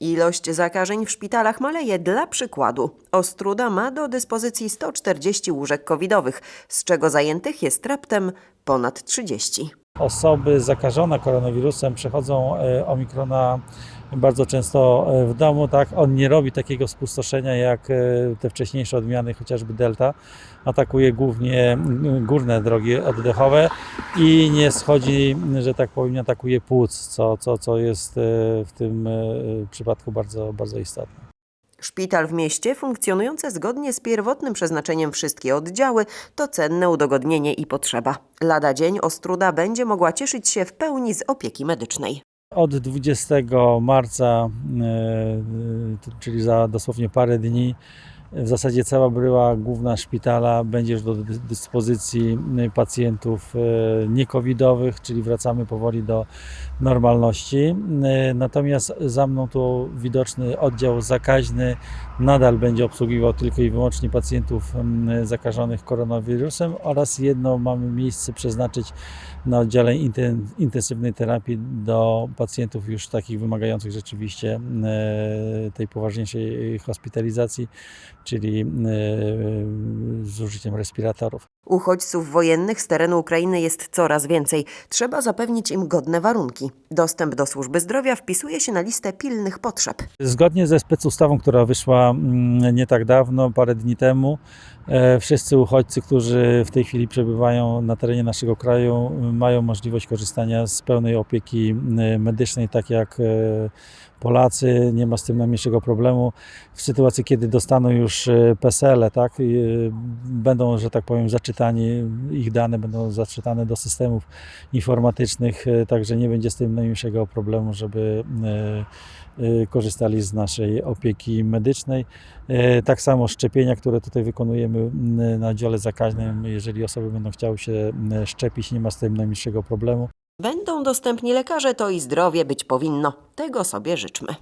Ilość zakażeń w szpitalach maleje dla przykładu. Ostruda ma do dyspozycji 140 łóżek covidowych, z czego zajętych jest raptem ponad 30. Osoby zakażone koronawirusem przechodzą e, omikrona bardzo często e, w domu. Tak? On nie robi takiego spustoszenia jak e, te wcześniejsze odmiany, chociażby Delta. Atakuje głównie górne drogi oddechowe i nie schodzi, że tak powiem, nie atakuje płuc, co, co, co jest e, w tym e, przypadku bardzo, bardzo istotne. Szpital w mieście, funkcjonujące zgodnie z pierwotnym przeznaczeniem wszystkie oddziały, to cenne udogodnienie i potrzeba. Lada dzień Ostruda będzie mogła cieszyć się w pełni z opieki medycznej. Od 20 marca, e, e, czyli za dosłownie parę dni, w zasadzie cała bryła główna szpitala będzie już do dy- dyspozycji e, pacjentów e, niekowidowych, czyli wracamy powoli do normalności. E, Natomiast za mną tu widoczny oddział zakaźny nadal będzie obsługiwał tylko i wyłącznie pacjentów m, zakażonych koronawirusem oraz jedno mamy miejsce przeznaczyć na oddziale inten- intensywnej terapii do pacjentów już takich wymagających rzeczywiście tej poważniejszej hospitalizacji, czyli e, z użyciem respiratorów. Uchodźców wojennych z terenu Ukrainy jest coraz więcej. Trzeba zapewnić im godne warunki. Dostęp do służby zdrowia wpisuje się na listę pilnych potrzeb. Zgodnie ze specustawą, która wyszła mm, nie tak dawno, parę dni temu, e, wszyscy uchodźcy, którzy w tej chwili przebywają na terenie naszego kraju, m, mają możliwość korzystania z pełnej opieki m, medycznej, tak jak e, Polacy. Nie ma z tym najmniejszego problemu. W sytuacji, kiedy dostaną już e, PESEL, tak, i, e, będą, że tak powiem, zaczytani, ich dane będą zaczytane do systemów informatycznych, e, także nie będzie z tym najmniejszego problemu, żeby e, e, korzystali z naszej opieki medycznej. Tak samo szczepienia, które tutaj wykonujemy na dziale zakaźnym, jeżeli osoby będą chciały się szczepić, nie ma z tym najmniejszego problemu. Będą dostępni lekarze, to i zdrowie być powinno. Tego sobie życzmy.